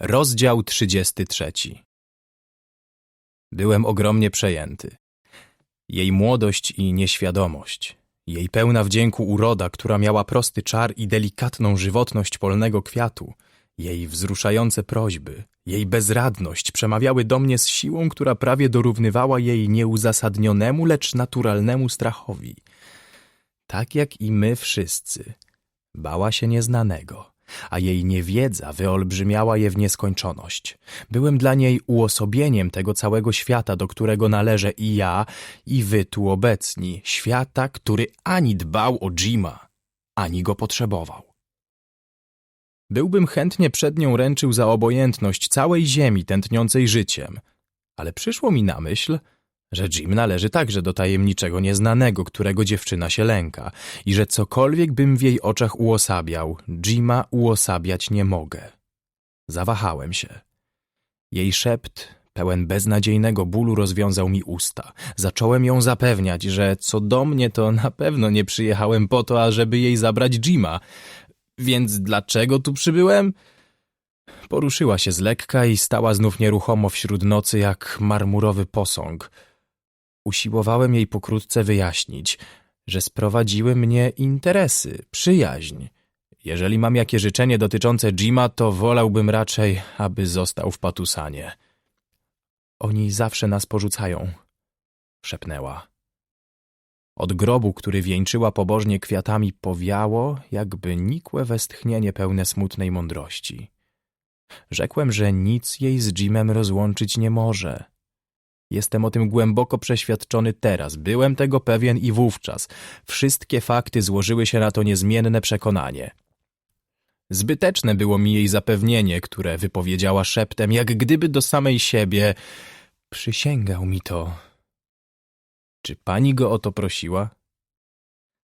Rozdział 33 Byłem ogromnie przejęty. Jej młodość i nieświadomość, jej pełna wdzięku uroda, która miała prosty czar i delikatną żywotność polnego kwiatu, jej wzruszające prośby, jej bezradność przemawiały do mnie z siłą, która prawie dorównywała jej nieuzasadnionemu, lecz naturalnemu strachowi. Tak jak i my wszyscy, bała się nieznanego, a jej niewiedza wyolbrzymiała je w nieskończoność. Byłem dla niej uosobieniem tego całego świata, do którego należę i ja, i wy tu obecni, świata, który ani dbał o Jima, ani go potrzebował. Byłbym chętnie przed nią ręczył za obojętność całej ziemi tętniącej życiem, ale przyszło mi na myśl, że Jim należy także do tajemniczego nieznanego, którego dziewczyna się lęka i że cokolwiek bym w jej oczach uosabiał, Jima uosabiać nie mogę. Zawahałem się. Jej szept, pełen beznadziejnego bólu, rozwiązał mi usta. Zacząłem ją zapewniać, że co do mnie to na pewno nie przyjechałem po to, ażeby jej zabrać Jima. Więc dlaczego tu przybyłem? Poruszyła się z lekka i stała znów nieruchomo wśród nocy jak marmurowy posąg – Usiłowałem jej pokrótce wyjaśnić, że sprowadziły mnie interesy, przyjaźń. Jeżeli mam jakie życzenie dotyczące Jima, to wolałbym raczej, aby został w Patusanie. Oni zawsze nas porzucają, szepnęła. Od grobu, który wieńczyła pobożnie kwiatami, powiało, jakby nikłe westchnienie pełne smutnej mądrości. Rzekłem, że nic jej z Jimem rozłączyć nie może. Jestem o tym głęboko przeświadczony teraz. Byłem tego pewien i wówczas. Wszystkie fakty złożyły się na to niezmienne przekonanie. Zbyteczne było mi jej zapewnienie, które wypowiedziała szeptem, jak gdyby do samej siebie. Przysięgał mi to. Czy pani go o to prosiła?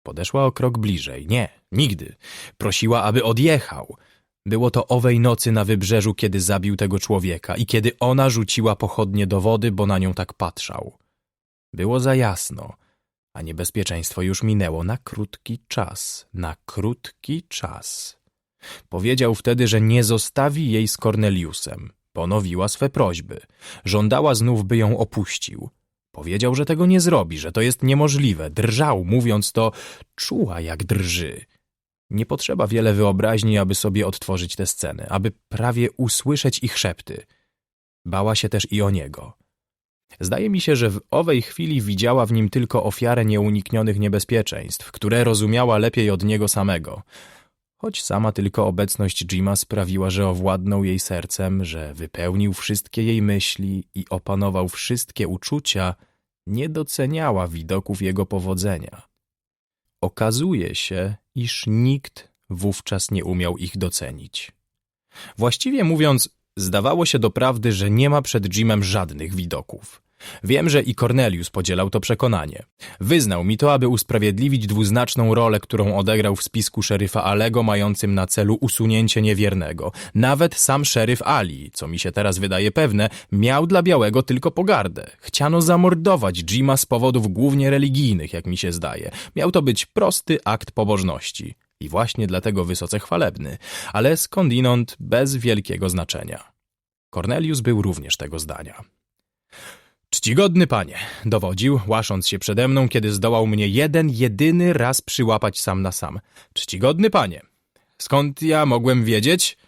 Podeszła o krok bliżej. Nie, nigdy. Prosiła, aby odjechał. Było to owej nocy na wybrzeżu, kiedy zabił tego człowieka i kiedy ona rzuciła pochodnie do wody, bo na nią tak patrzał. Było za jasno, a niebezpieczeństwo już minęło na krótki czas, na krótki czas. Powiedział wtedy, że nie zostawi jej z Corneliusem. Ponowiła swe prośby. Żądała znów, by ją opuścił. Powiedział, że tego nie zrobi, że to jest niemożliwe. Drżał, mówiąc to, czuła jak drży. Nie potrzeba wiele wyobraźni, aby sobie odtworzyć te sceny, aby prawie usłyszeć ich szepty. Bała się też i o niego. Zdaje mi się, że w owej chwili widziała w nim tylko ofiarę nieuniknionych niebezpieczeństw, które rozumiała lepiej od niego samego. Choć sama tylko obecność Jima sprawiła, że owładnął jej sercem, że wypełnił wszystkie jej myśli i opanował wszystkie uczucia, nie doceniała widoków jego powodzenia. Okazuje się, iż nikt wówczas nie umiał ich docenić. Właściwie mówiąc, zdawało się doprawdy, że nie ma przed Jimem żadnych widoków. Wiem, że i Cornelius podzielał to przekonanie. Wyznał mi to, aby usprawiedliwić dwuznaczną rolę, którą odegrał w spisku szeryfa Alego, mającym na celu usunięcie niewiernego. Nawet sam szeryf Ali, co mi się teraz wydaje pewne, miał dla Białego tylko pogardę. Chciano zamordować Jima z powodów głównie religijnych, jak mi się zdaje. Miał to być prosty akt pobożności. I właśnie dlatego wysoce chwalebny, ale skądinąd bez wielkiego znaczenia. Cornelius był również tego zdania. Czcigodny panie, dowodził, łasząc się przede mną, kiedy zdołał mnie jeden, jedyny raz przyłapać sam na sam. Czcigodny panie, skąd ja mogłem wiedzieć,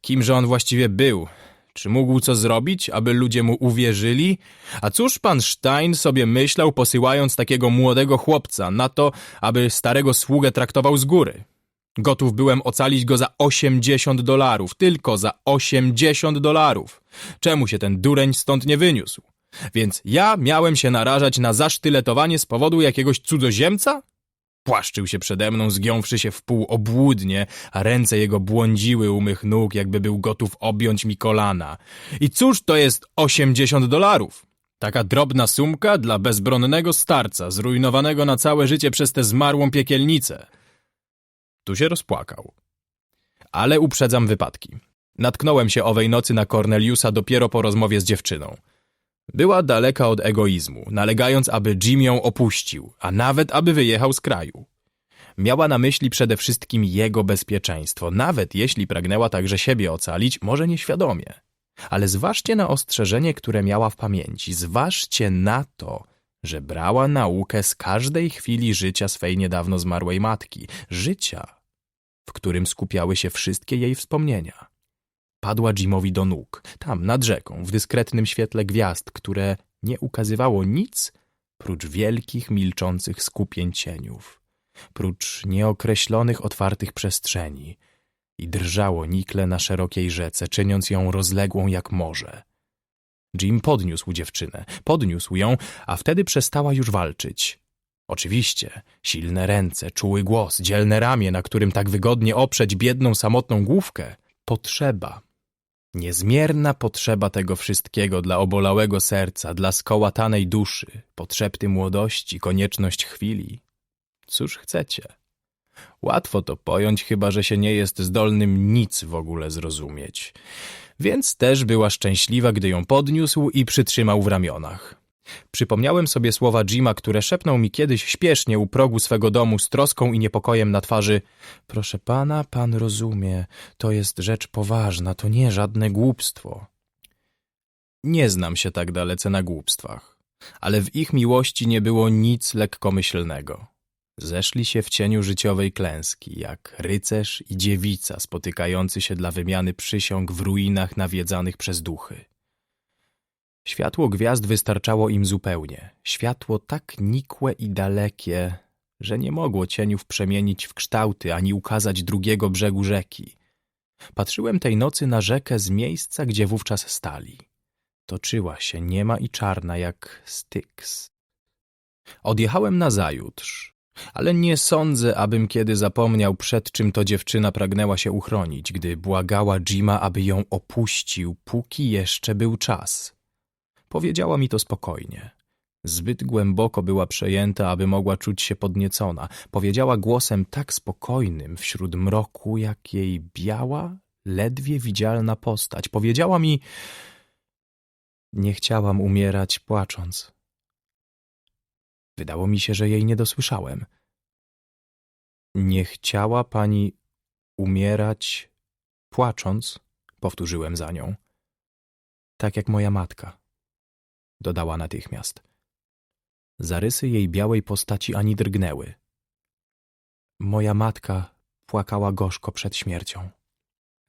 kimże on właściwie był? Czy mógł co zrobić, aby ludzie mu uwierzyli? A cóż pan Stein sobie myślał, posyłając takiego młodego chłopca na to, aby starego sługę traktował z góry? Gotów byłem ocalić go za 80 dolarów, tylko za 80 dolarów. Czemu się ten dureń stąd nie wyniósł? Więc ja miałem się narażać na zasztyletowanie z powodu jakiegoś cudzoziemca? Płaszczył się przede mną, zgiąwszy się w pół obłudnie, a ręce jego błądziły u mych nóg, jakby był gotów objąć mi kolana. I cóż to jest osiemdziesiąt dolarów? Taka drobna sumka dla bezbronnego starca, zrujnowanego na całe życie przez tę zmarłą piekielnicę. Tu się rozpłakał. Ale uprzedzam wypadki. Natknąłem się owej nocy na Corneliusa dopiero po rozmowie z dziewczyną. Była daleka od egoizmu, nalegając, aby Jim ją opuścił, a nawet aby wyjechał z kraju. Miała na myśli przede wszystkim jego bezpieczeństwo, nawet jeśli pragnęła także siebie ocalić, może nieświadomie. Ale zważcie na ostrzeżenie, które miała w pamięci. Zważcie na to, że brała naukę z każdej chwili życia swej niedawno zmarłej matki. Życia, w którym skupiały się wszystkie jej wspomnienia. Padła Jimowi do nóg, tam, nad rzeką, w dyskretnym świetle gwiazd, które nie ukazywało nic prócz wielkich, milczących skupień cieniów, prócz nieokreślonych, otwartych przestrzeni i drżało nikle na szerokiej rzece, czyniąc ją rozległą jak morze. Jim podniósł dziewczynę, podniósł ją, a wtedy przestała już walczyć. Oczywiście, silne ręce, czuły głos, dzielne ramię, na którym tak wygodnie oprzeć biedną, samotną główkę. Potrzeba. Niezmierna potrzeba tego wszystkiego dla obolałego serca, dla skołatanej duszy, potrzeby młodości, konieczność chwili. Cóż chcecie? Łatwo to pojąć, chyba że się nie jest zdolnym nic w ogóle zrozumieć. Więc też była szczęśliwa, gdy ją podniósł i przytrzymał w ramionach. Przypomniałem sobie słowa Jima, które szepnął mi kiedyś śpiesznie u progu swego domu z troską i niepokojem na twarzy. Proszę pana, pan rozumie, to jest rzecz poważna, to nie żadne głupstwo. Nie znam się tak dalece na głupstwach, ale w ich miłości nie było nic lekkomyślnego. Zeszli się w cieniu życiowej klęski, jak rycerz i dziewica spotykający się dla wymiany przysiąg w ruinach nawiedzanych przez duchy. Światło gwiazd wystarczało im zupełnie. Światło tak nikłe i dalekie, że nie mogło cieniów przemienić w kształty ani ukazać drugiego brzegu rzeki. Patrzyłem tej nocy na rzekę z miejsca, gdzie wówczas stali. Toczyła się niema i czarna jak Styx. Odjechałem nazajutrz, ale nie sądzę, abym kiedy zapomniał, przed czym to dziewczyna pragnęła się uchronić, gdy błagała Jima, aby ją opuścił, póki jeszcze był czas. Powiedziała mi to spokojnie. Zbyt głęboko była przejęta, aby mogła czuć się podniecona. Powiedziała głosem tak spokojnym wśród mroku, jak jej biała, ledwie widzialna postać. Powiedziała mi... Nie chciałam umierać płacząc. Wydało mi się, że jej nie dosłyszałem. Nie chciała pani umierać płacząc, powtórzyłem za nią. Tak jak moja matka dodała natychmiast. Zarysy jej białej postaci ani drgnęły. Moja matka płakała gorzko przed śmiercią,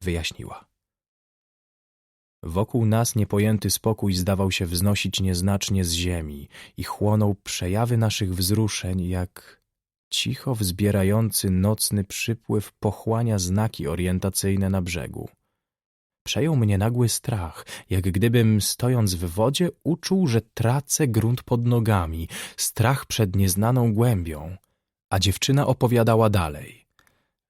wyjaśniła. Wokół nas niepojęty spokój zdawał się wznosić nieznacznie z ziemi i chłonął przejawy naszych wzruszeń, jak cicho wzbierający nocny przypływ pochłania znaki orientacyjne na brzegu. Przejął mnie nagły strach, jak gdybym, stojąc w wodzie, uczuł, że tracę grunt pod nogami, strach przed nieznaną głębią. A dziewczyna opowiadała dalej,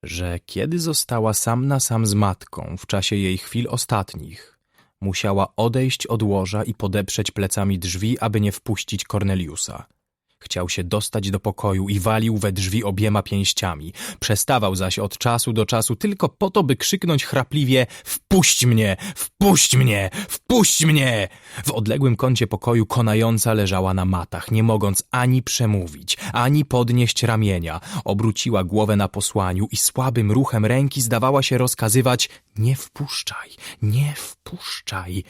że kiedy została sam na sam z matką w czasie jej chwil ostatnich, musiała odejść od łoża i podeprzeć plecami drzwi, aby nie wpuścić Korneliusa. Chciał się dostać do pokoju i walił we drzwi obiema pięściami. Przestawał zaś od czasu do czasu tylko po to, by krzyknąć chrapliwie Wpuść mnie! Wpuść mnie! Wpuść mnie! W odległym kącie pokoju konająca leżała na matach, nie mogąc ani przemówić, ani podnieść ramienia. Obróciła głowę na posłaniu i słabym ruchem ręki zdawała się rozkazywać Nie wpuszczaj, nie wpuszczaj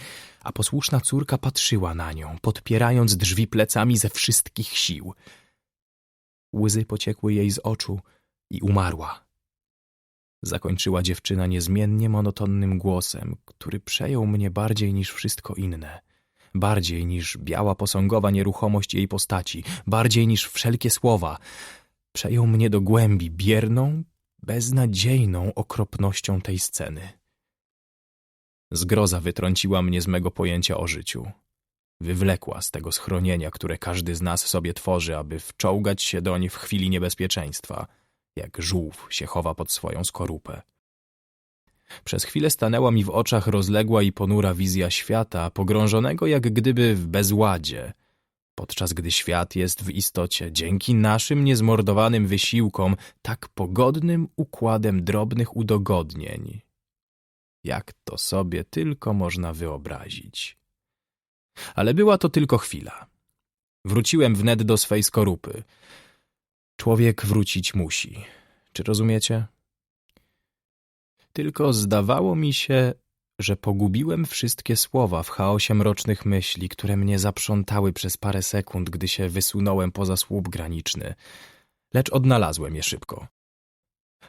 a posłuszna córka patrzyła na nią, podpierając drzwi plecami ze wszystkich sił. Łzy pociekły jej z oczu i umarła. Zakończyła dziewczyna niezmiennie monotonnym głosem, który przejął mnie bardziej niż wszystko inne. Bardziej niż biała posągowa nieruchomość jej postaci, bardziej niż wszelkie słowa. Przejął mnie do głębi bierną, beznadziejną okropnością tej sceny. Zgroza wytrąciła mnie z mego pojęcia o życiu. Wywlekła z tego schronienia, które każdy z nas sobie tworzy, aby wczołgać się doń w chwili niebezpieczeństwa, jak żółw się chowa pod swoją skorupę. Przez chwilę stanęła mi w oczach rozległa i ponura wizja świata, pogrążonego jak gdyby w bezładzie, podczas gdy świat jest w istocie, dzięki naszym niezmordowanym wysiłkom, tak pogodnym układem drobnych udogodnień, jak to sobie tylko można wyobrazić. Ale była to tylko chwila. Wróciłem wnet do swej skorupy. Człowiek wrócić musi. Czy rozumiecie? Tylko zdawało mi się, że pogubiłem wszystkie słowa w chaosie mrocznych myśli, które mnie zaprzątały przez parę sekund, gdy się wysunąłem poza słup graniczny. Lecz odnalazłem je szybko.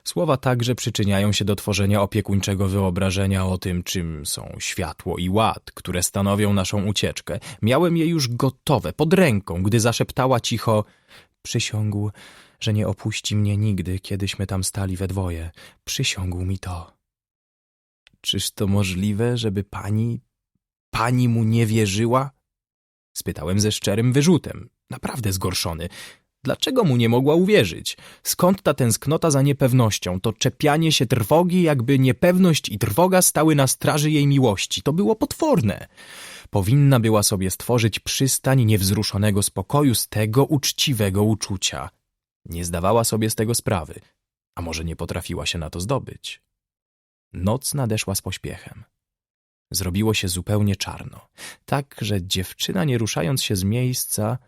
Słowa także przyczyniają się do tworzenia opiekuńczego wyobrażenia o tym, czym są światło i ład, które stanowią naszą ucieczkę. Miałem je już gotowe, pod ręką, gdy zaszeptała cicho Przysiągł, że nie opuści mnie nigdy, kiedyśmy tam stali we dwoje. Przysiągł mi to. Czyż to możliwe, żeby pani, pani mu nie wierzyła? Spytałem ze szczerym wyrzutem, naprawdę zgorszony. Dlaczego mu nie mogła uwierzyć? Skąd ta tęsknota za niepewnością, to czepianie się trwogi, jakby niepewność i trwoga stały na straży jej miłości? To było potworne. Powinna była sobie stworzyć przystań niewzruszonego spokoju z tego uczciwego uczucia. Nie zdawała sobie z tego sprawy, a może nie potrafiła się na to zdobyć. Noc nadeszła z pośpiechem. Zrobiło się zupełnie czarno, tak, że dziewczyna, nie ruszając się z miejsca,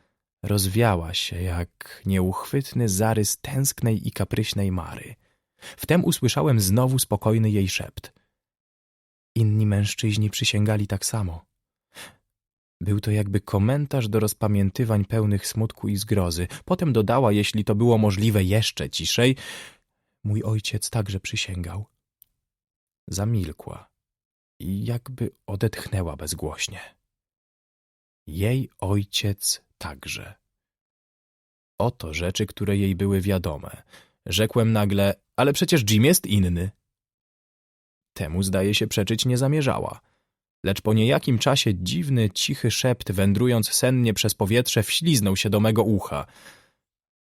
rozwiała się jak nieuchwytny zarys tęsknej i kapryśnej Mary. Wtem usłyszałem znowu spokojny jej szept. Inni mężczyźni przysięgali tak samo. Był to jakby komentarz do rozpamiętywań pełnych smutku i zgrozy. Potem dodała, jeśli to było możliwe, jeszcze ciszej. Mój ojciec także przysięgał. Zamilkła i jakby odetchnęła bezgłośnie. Jej ojciec także. Oto rzeczy, które jej były wiadome. Rzekłem nagle, ale przecież Jim jest inny. Temu, zdaje się, przeczyć nie zamierzała. Lecz po niejakim czasie dziwny, cichy szept, wędrując sennie przez powietrze, wśliznął się do mego ucha.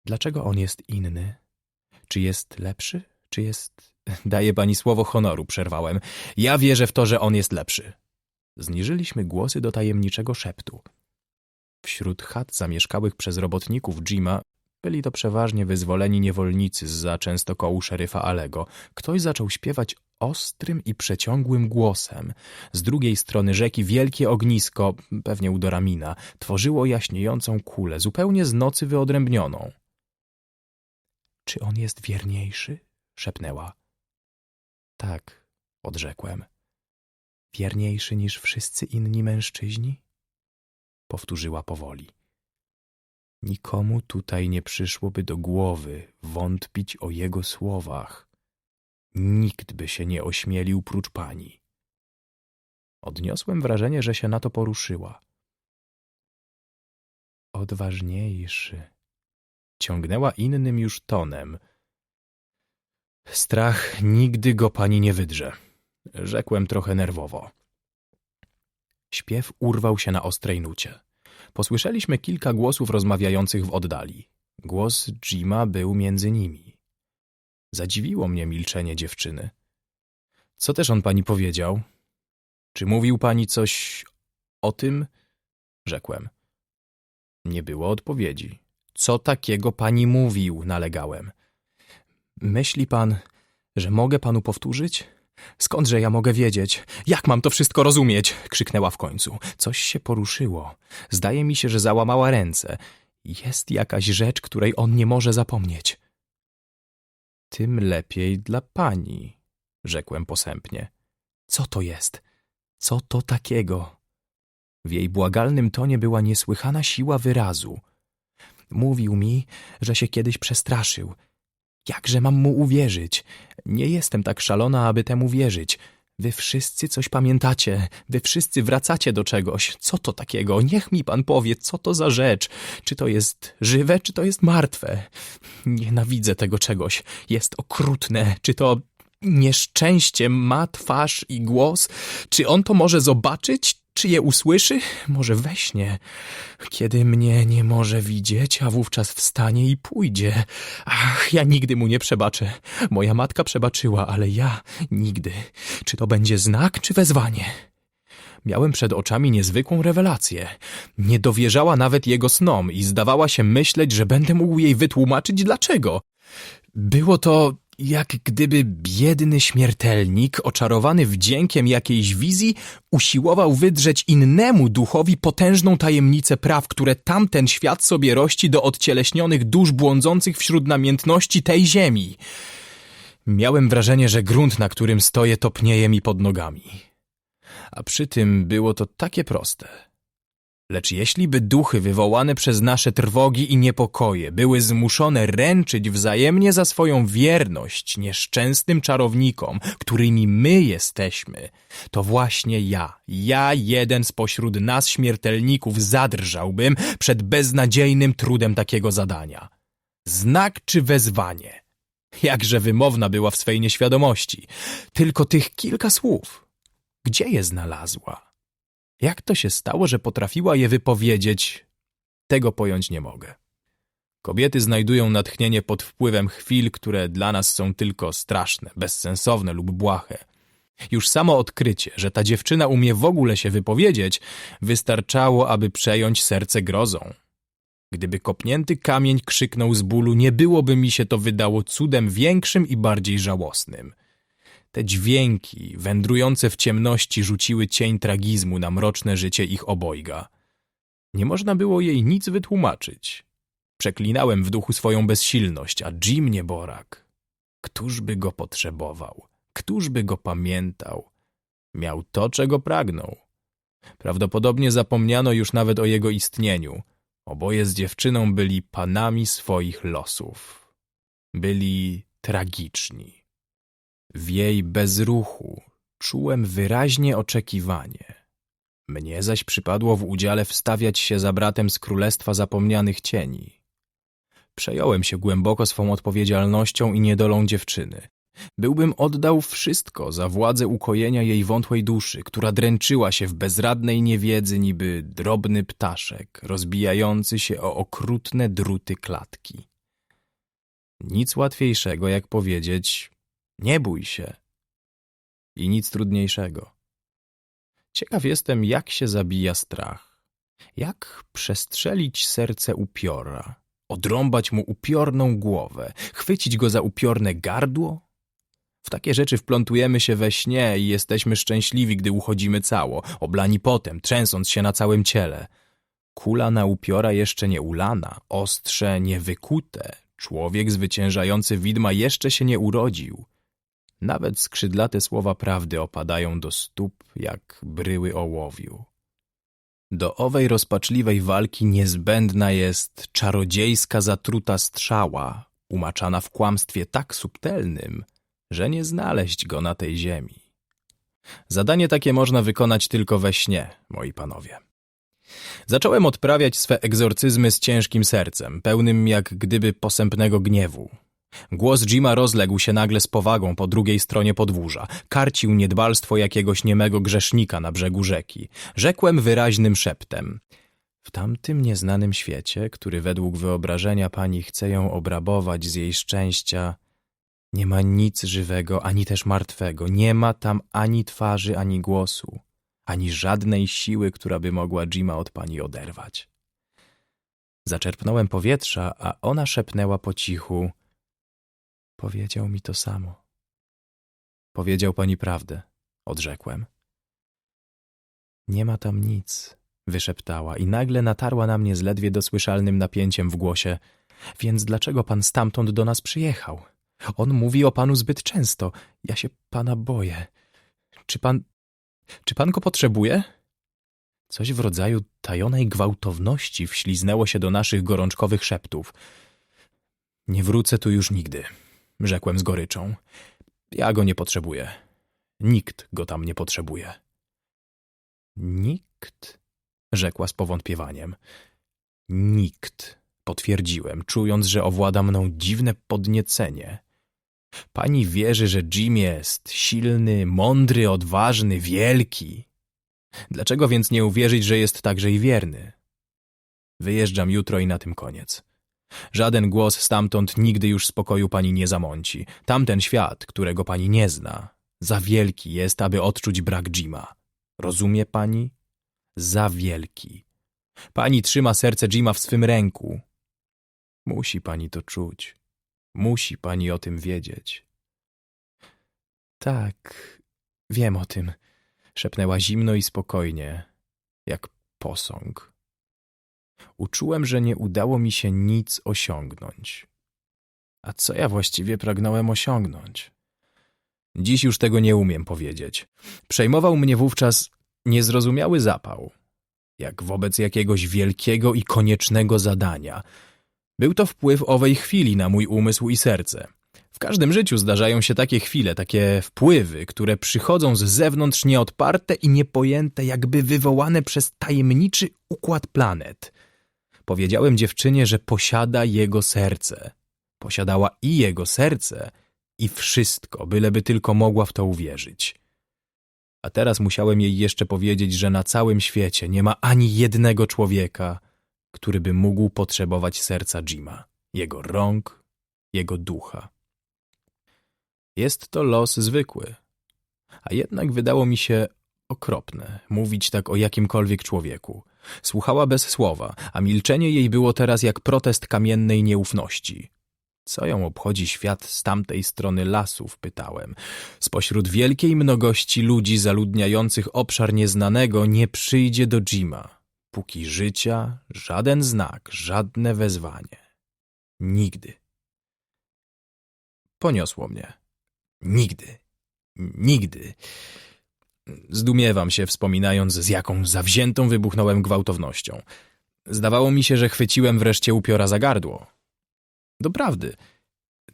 Dlaczego on jest inny? Czy jest lepszy? Czy jest... Daję pani słowo honoru, przerwałem. Ja wierzę w to, że on jest lepszy. Zniżyliśmy głosy do tajemniczego szeptu. Wśród chat zamieszkałych przez robotników Jima byli to przeważnie wyzwoleni niewolnicy z za częstokołu szeryfa Alego. Ktoś zaczął śpiewać ostrym i przeciągłym głosem. Z drugiej strony rzeki wielkie ognisko, pewnie u Doramina, tworzyło jaśniejącą kulę, zupełnie z nocy wyodrębnioną. Czy on jest wierniejszy? szepnęła. Tak, odrzekłem. Wierniejszy niż wszyscy inni mężczyźni? Powtórzyła powoli. Nikomu tutaj nie przyszłoby do głowy wątpić o jego słowach. Nikt by się nie ośmielił prócz pani. Odniosłem wrażenie, że się na to poruszyła. Odważniejszy. Ciągnęła innym już tonem. Strach nigdy go pani nie wydrze. Rzekłem trochę nerwowo. Śpiew urwał się na ostrej nucie. Posłyszeliśmy kilka głosów rozmawiających w oddali. Głos Jima był między nimi. Zadziwiło mnie milczenie dziewczyny. Co też on pani powiedział? Czy mówił pani coś o tym? Rzekłem. Nie było odpowiedzi. Co takiego pani mówił? Nalegałem. Myśli pan, że mogę panu powtórzyć? Skądże ja mogę wiedzieć? Jak mam to wszystko rozumieć? krzyknęła w końcu. Coś się poruszyło. Zdaje mi się, że załamała ręce. Jest jakaś rzecz, której on nie może zapomnieć. Tym lepiej dla pani, rzekłem posępnie. Co to jest? Co to takiego? W jej błagalnym tonie była niesłychana siła wyrazu. Mówił mi, że się kiedyś przestraszył. Jakże mam mu uwierzyć? Nie jestem tak szalona, aby temu wierzyć. Wy wszyscy coś pamiętacie, wy wszyscy wracacie do czegoś. Co to takiego? Niech mi pan powie, co to za rzecz? Czy to jest żywe, czy to jest martwe? Nienawidzę tego czegoś. Jest okrutne. Czy to nieszczęście ma twarz i głos? Czy on to może zobaczyć? Czy je usłyszy? Może we śnie, kiedy mnie nie może widzieć, a wówczas wstanie i pójdzie. Ach, ja nigdy mu nie przebaczę. Moja matka przebaczyła, ale ja nigdy. Czy to będzie znak, czy wezwanie? Miałem przed oczami niezwykłą rewelację. Nie dowierzała nawet jego snom i zdawała się myśleć, że będę mógł jej wytłumaczyć dlaczego. Było to jak gdyby biedny śmiertelnik, oczarowany wdziękiem jakiejś wizji, usiłował wydrzeć innemu duchowi potężną tajemnicę praw, które tamten świat sobie rości do odcieleśnionych dusz błądzących wśród namiętności tej ziemi. Miałem wrażenie, że grunt, na którym stoję, topnieje mi pod nogami. A przy tym było to takie proste. Lecz jeśli by duchy wywołane przez nasze trwogi i niepokoje były zmuszone ręczyć wzajemnie za swoją wierność nieszczęsnym czarownikom, którymi my jesteśmy, to właśnie ja, ja jeden spośród nas śmiertelników zadrżałbym przed beznadziejnym trudem takiego zadania. Znak czy wezwanie? Jakże wymowna była w swej nieświadomości. Tylko tych kilka słów. Gdzie je znalazła? Jak to się stało, że potrafiła je wypowiedzieć? Tego pojąć nie mogę. Kobiety znajdują natchnienie pod wpływem chwil, które dla nas są tylko straszne, bezsensowne lub błahe. Już samo odkrycie, że ta dziewczyna umie w ogóle się wypowiedzieć, wystarczało, aby przejąć serce grozą. Gdyby kopnięty kamień krzyknął z bólu, nie byłoby mi się to wydało cudem większym i bardziej żałosnym. Te dźwięki, wędrujące w ciemności, rzuciły cień tragizmu na mroczne życie ich obojga. Nie można było jej nic wytłumaczyć. Przeklinałem w duchu swoją bezsilność, a Jim nieborak. Któż by go potrzebował? Któż by go pamiętał? Miał to, czego pragnął. Prawdopodobnie zapomniano już nawet o jego istnieniu. Oboje z dziewczyną byli panami swoich losów. Byli tragiczni. W jej bezruchu czułem wyraźnie oczekiwanie. Mnie zaś przypadło w udziale wstawiać się za bratem z Królestwa Zapomnianych Cieni. Przejąłem się głęboko swą odpowiedzialnością i niedolą dziewczyny. Byłbym oddał wszystko za władzę ukojenia jej wątłej duszy, która dręczyła się w bezradnej niewiedzy niby drobny ptaszek, rozbijający się o okrutne druty klatki. Nic łatwiejszego, jak powiedzieć, nie bój się. I nic trudniejszego. Ciekaw jestem, jak się zabija strach. Jak przestrzelić serce upiora, odrąbać mu upiorną głowę, chwycić go za upiorne gardło? W takie rzeczy wplątujemy się we śnie i jesteśmy szczęśliwi, gdy uchodzimy cało, oblani potem, trzęsąc się na całym ciele. Kula na upiora jeszcze nie ulana, ostrze nie wykute, człowiek zwyciężający widma jeszcze się nie urodził. Nawet skrzydlate słowa prawdy opadają do stóp jak bryły ołowiu. Do owej rozpaczliwej walki niezbędna jest czarodziejska zatruta strzała, umaczana w kłamstwie tak subtelnym, że nie znaleźć go na tej ziemi. Zadanie takie można wykonać tylko we śnie, moi panowie. Zacząłem odprawiać swe egzorcyzmy z ciężkim sercem, pełnym jak gdyby posępnego gniewu. Głos Jima rozległ się nagle z powagą po drugiej stronie podwórza. Karcił niedbalstwo jakiegoś niemego grzesznika na brzegu rzeki. Rzekłem wyraźnym szeptem. W tamtym nieznanym świecie, który według wyobrażenia pani chce ją obrabować z jej szczęścia, nie ma nic żywego, ani też martwego. Nie ma tam ani twarzy, ani głosu, ani żadnej siły, która by mogła Jima od pani oderwać. Zaczerpnąłem powietrza, a ona szepnęła po cichu. Powiedział mi to samo. Powiedział pani prawdę, odrzekłem. Nie ma tam nic, wyszeptała i nagle natarła na mnie z ledwie dosłyszalnym napięciem w głosie. Więc dlaczego pan stamtąd do nas przyjechał? On mówi o panu zbyt często. Ja się pana boję. Czy pan... Czy pan go potrzebuje? Coś w rodzaju tajonej gwałtowności wśliznęło się do naszych gorączkowych szeptów. Nie wrócę tu już nigdy, rzekłem z goryczą. Ja go nie potrzebuję. Nikt go tam nie potrzebuje. Nikt? rzekła z powątpiewaniem. Nikt, potwierdziłem, czując, że owłada mną dziwne podniecenie. Pani wierzy, że Jim jest silny, mądry, odważny, wielki. Dlaczego więc nie uwierzyć, że jest także i wierny? Wyjeżdżam jutro i na tym koniec. Żaden głos stamtąd nigdy już spokoju pani nie zamąci. Tamten świat, którego pani nie zna, za wielki jest, aby odczuć brak Jima. Rozumie pani? Za wielki. Pani trzyma serce Jima w swym ręku. Musi pani to czuć. Musi pani o tym wiedzieć. Tak, wiem o tym, szepnęła zimno i spokojnie, jak posąg. Uczułem, że nie udało mi się nic osiągnąć. A co ja właściwie pragnąłem osiągnąć? Dziś już tego nie umiem powiedzieć. Przejmował mnie wówczas niezrozumiały zapał, jak wobec jakiegoś wielkiego i koniecznego zadania. Był to wpływ owej chwili na mój umysł i serce. W każdym życiu zdarzają się takie chwile, takie wpływy, które przychodzą z zewnątrz nieodparte i niepojęte, jakby wywołane przez tajemniczy układ planet. Powiedziałem dziewczynie, że posiada jego serce. Posiadała i jego serce, i wszystko, byleby tylko mogła w to uwierzyć. A teraz musiałem jej jeszcze powiedzieć, że na całym świecie nie ma ani jednego człowieka, który by mógł potrzebować serca Jima, jego rąk, jego ducha. Jest to los zwykły, a jednak wydało mi się okropne mówić tak o jakimkolwiek człowieku. Słuchała bez słowa, a milczenie jej było teraz jak protest kamiennej nieufności. Co ją obchodzi świat z tamtej strony lasów, pytałem. Spośród wielkiej mnogości ludzi zaludniających obszar nieznanego nie przyjdzie do Jima. Póki życia, żaden znak, żadne wezwanie. Nigdy. Poniosło mnie. Nigdy. Nigdy. Zdumiewam się, wspominając, z jaką zawziętą wybuchnąłem gwałtownością. Zdawało mi się, że chwyciłem wreszcie upiora za gardło. Doprawdy,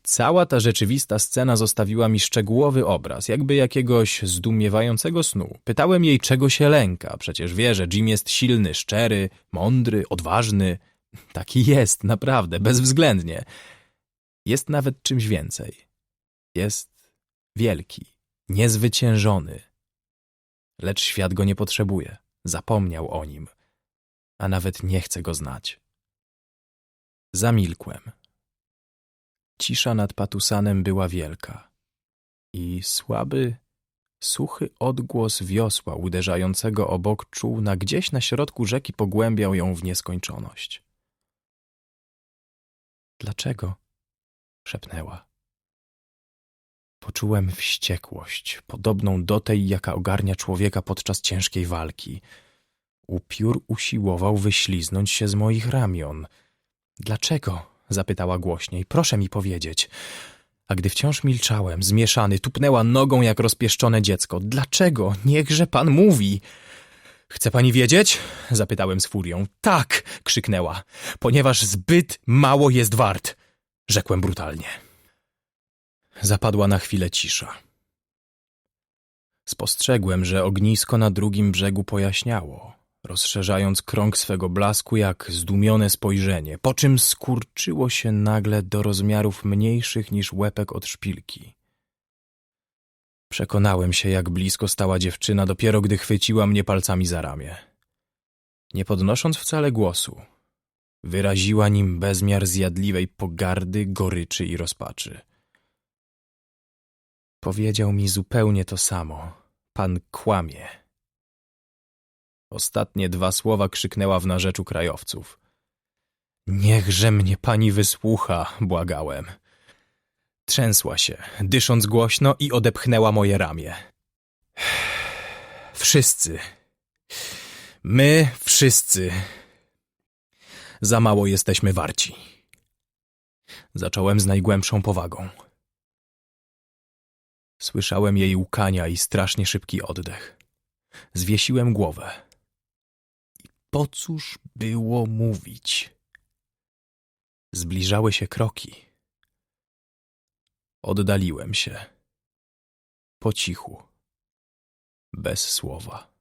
cała ta rzeczywista scena zostawiła mi szczegółowy obraz, jakby jakiegoś zdumiewającego snu. Pytałem jej, czego się lęka. Przecież wie, że Jim jest silny, szczery, mądry, odważny. Taki jest, naprawdę, bezwzględnie. Jest nawet czymś więcej. Jest wielki, niezwyciężony. Lecz świat go nie potrzebuje. Zapomniał o nim, a nawet nie chce go znać. Zamilkłem. Cisza nad Patusanem była wielka i słaby, suchy odgłos wiosła uderzającego obok czółna gdzieś na środku rzeki pogłębiał ją w nieskończoność. Dlaczego? szepnęła. Poczułem wściekłość, podobną do tej, jaka ogarnia człowieka podczas ciężkiej walki. Upiór usiłował wyśliznąć się z moich ramion. Dlaczego? zapytała głośniej. Proszę mi powiedzieć. A gdy wciąż milczałem, zmieszany, tupnęła nogą jak rozpieszczone dziecko. Dlaczego? Niechże pan mówi. Chce pani wiedzieć? zapytałem z furią. Tak, krzyknęła, ponieważ zbyt mało jest wart, rzekłem brutalnie. Zapadła na chwilę cisza. Spostrzegłem, że ognisko na drugim brzegu pojaśniało rozszerzając krąg swego blasku jak zdumione spojrzenie, po czym skurczyło się nagle do rozmiarów mniejszych niż łepek od szpilki. Przekonałem się, jak blisko stała dziewczyna, dopiero gdy chwyciła mnie palcami za ramię. Nie podnosząc wcale głosu, wyraziła nim bezmiar zjadliwej pogardy, goryczy i rozpaczy. Powiedział mi zupełnie to samo. Pan kłamie. Ostatnie dwa słowa krzyknęła w narzeczu krajowców. Niechże mnie pani wysłucha, błagałem. Trzęsła się, dysząc głośno i odepchnęła moje ramię. Wszyscy. My wszyscy. Za mało jesteśmy warci. Zacząłem z najgłębszą powagą. Słyszałem jej łkania i strasznie szybki oddech. Zwiesiłem głowę. Po cóż było mówić? Zbliżały się kroki. Oddaliłem się. Po cichu. Bez słowa.